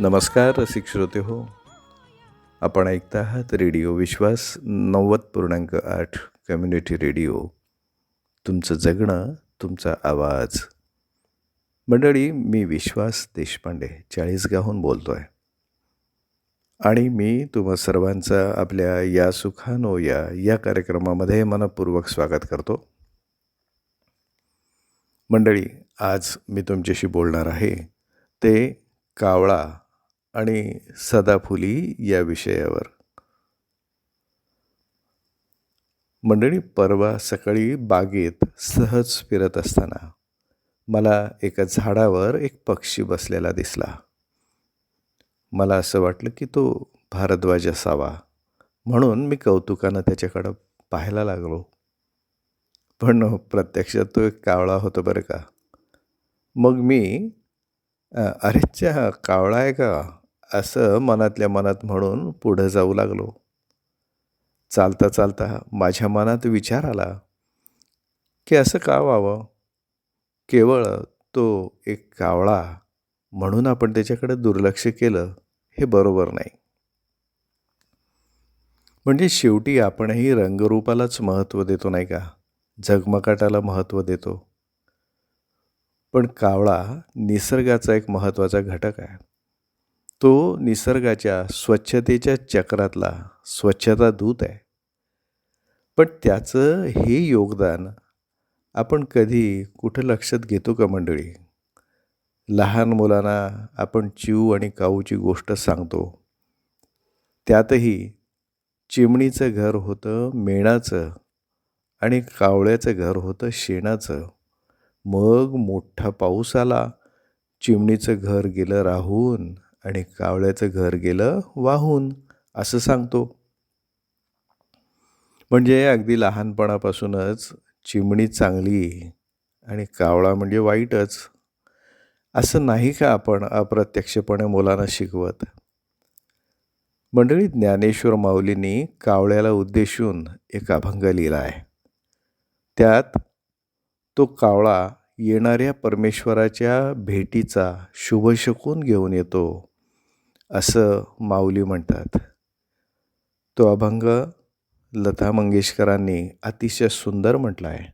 नमस्कार रसिक श्रोते हो. आपण ऐकता आहात रेडिओ विश्वास नव्वद पूर्णांक आठ कम्युनिटी रेडिओ. तुमचं जगणं तुमचा आवाज. मंडळी मी विश्वास देशपांडे चाळीसगावहून बोलतो आहे आणि मी तुम्हा सर्वांचा आपल्या या सुखानो या या कार्यक्रमामध्ये मनपूर्वक स्वागत करतो. मंडळी आज मी तुमच्याशी बोलणार आहे ते कावळा आणि सदाफुली या विषयावर. मंडळी परवा सकाळी बागेत सहज फिरत असताना मला एका झाडावर एक पक्षी बसलेला दिसला. मला असं वाटलं की तो भारद्वाज असावा म्हणून मी कौतुकानं त्याच्याकडं पाहायला लागलो. पण प्रत्यक्षात तो एक कावळा होतो बरं का. मग मी अरेच्या कावळा आहे का? असं मनातल्या मनात म्हणून पुढं जाऊ लागलो. चालता चालता माझ्या मनात विचार आला की असं का व्हावं? केवळ तो एक कावळा म्हणून आपण त्याच्याकडे दुर्लक्ष केलं हे बरोबर नाही. म्हणजे शेवटी आपणही रंगरूपालाच महत्त्व देतो नाही का? झगमकाटाला महत्त्व देतो. पण कावळा निसर्गाचा एक महत्त्वाचा घटक आहे. तो निसर्गाच्या स्वच्छतेच्या चक्रातला स्वच्छता दूत आहे. पण त्याचं हे योगदान आपण कधी कुठं लक्षात घेतो का मंडळी? लहान मुलांना आपण चिऊ आणि काऊची गोष्ट सांगतो. त्यातही चिमणीचं घर होतं मेणाचं आणि कावळ्याचं घर होतं शेणाचं. मग मोठा पाऊस आला चिमणीचं घर गेलं राहून आणि कावळ्याचं घर गेलं वाहून असं सांगतो. म्हणजे अगदी लहानपणापासूनच चिमणी चांगली आणि कावळा म्हणजे वाईटच. असं नाही का आपण अप्रत्यक्षपणे मुलांना शिकवत? मंडळी ज्ञानेश्वर माऊलींनी कावळ्याला उद्देशून एक अभंग लिहिला आहे त्यात तो कावळा येणाऱ्या परमेश्वराच्या भेटीचा शुभशकून घेऊन येतो. असं माऊली म्हणतात. तो अभंग लता मंगेशकरांनी अतिशय सुंदर म्हटला आहे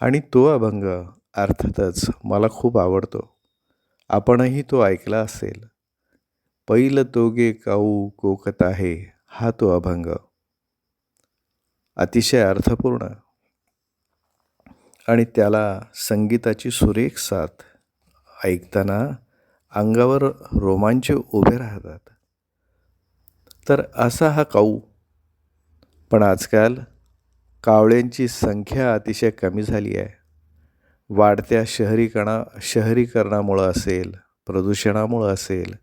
आणि तो अभंग अर्थातच मला खूप आवडतो. आपणही तो ऐकला असेल. पैल तोगे काऊ कोकत आहे हा तो अभंग. अतिशय अर्थपूर्ण. आणि त्याला संगीताची सुरेख साथ ऐकताना अंगावर रोमांच उभे राहतात. तर असा हा काऊ. पण आजकाल कावळ्यांची संख्या अतिशय कमी झाली आहे. वाढत्या शहरीकरणा शहरीकरणामुळं असेल प्रदूषणामुळं असेल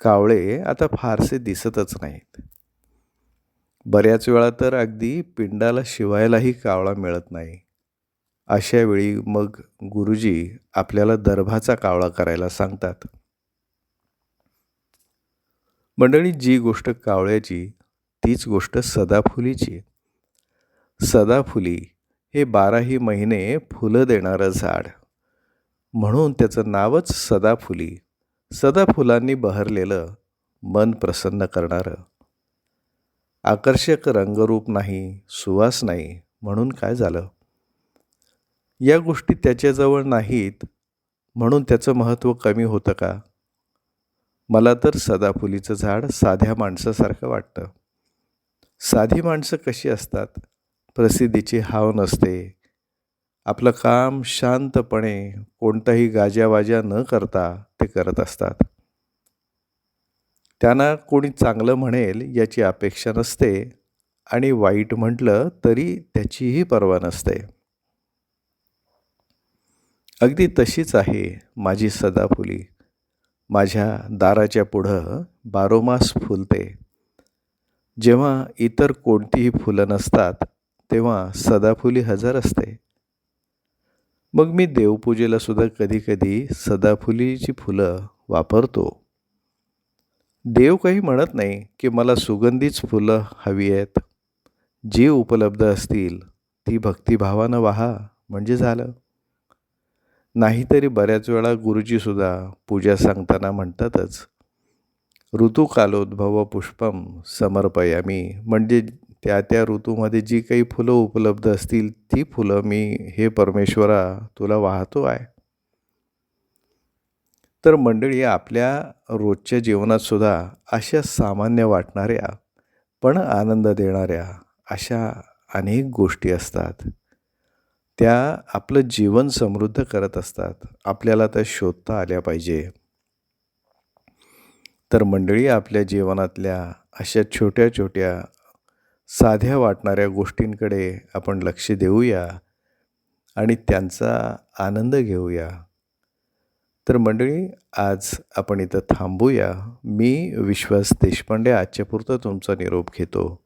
कावळे आता फारसे दिसतच नाहीत. बऱ्याच वेळा तर अगदी पिंडाला शिवायलाही कावळा मिळत नाही. अशा वेळी मग गुरुजी आपल्याला दर्भाचा कावळा करायला सांगतात. मंडळी जी गोष्ट कावळ्याची तीच गोष्ट सदाफुलीची सदाफुली हे बाराही महिने फुलं देणारं झाड. म्हणून त्याचं नावच सदाफुली. सदाफुलांनी बहरलेलं मन प्रसन्न करणारं. आकर्षक रंगरूप नाही सुवास नाही म्हणून काय झालं? या गोष्टी त्याच्याजवळ नाहीत म्हणून त्याचं महत्त्व कमी होतं का? मला तर सदाफुलीचं झाड साध्या माणसासारखं वाटतं. साधी माणसं कशी असतात? प्रसिद्धीची हाव नसते. आपलं काम शांतपणे कोणताही गाजावाजा न करता ते करत असतात. त्यांना कोणी चांगलं म्हणेल याची अपेक्षा नसते आणि वाईट म्हटलं तरी त्याचीही पर्वा नसते. अगदी तशीच आहे माझी सदाफुली. माझ्या दाराच्या पुढं बारोमास फुलते. जेव्हा इतर कोणतीही फुलं नसतात तेव्हा सदाफुली हजर असते. मग मी देवपूजेला सुद्धा कधीकधी सदाफुलीची फुलं वापरतो. देव काही म्हणत नाही की मला सुगंधीच फुलं हवी आहेत. जी उपलब्ध असतील ती भक्तिभावानं वाहा म्हणजे झालं. नाहीतरी बऱ्याच वेळा गुरुजीसुद्धा पूजा सांगताना म्हणतातच ऋतुकालोद्भव पुष्पम समर्पयामी. म्हणजे त्या त्या ऋतूमध्ये जी काही फुलं उपलब्ध असतील ती फुलं मी हे परमेश्वरा तुला वाहतो आहे. तर मंडळी आपल्या रोजच्या जीवनातसुद्धा अशा सामान्य वाटणाऱ्या पण आनंद देणाऱ्या अशा अनेक गोष्टी असतात. त्या आपलं जीवन समृद्ध करत असतात. आपल्याला त्या शोधता आल्या पाहिजे. तर मंडळी आपल्या जीवनातल्या अशा छोट्या छोट्या साध्या वाटणाऱ्या गोष्टींकडे आपण लक्ष देऊया आणि त्यांचा आनंद घेऊया. तर मंडळी आज आपण इथं थांबूया. मी विश्वास देशपांडे आजच्यापुरतं तुमचा निरोप घेतो.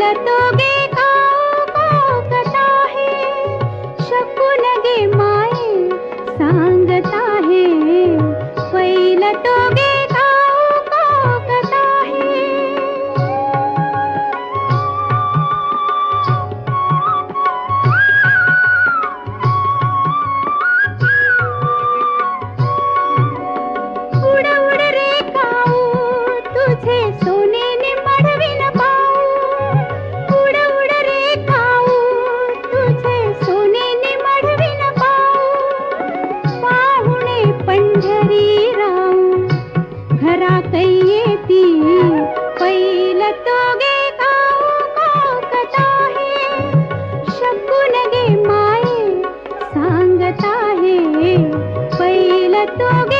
तो गे पैल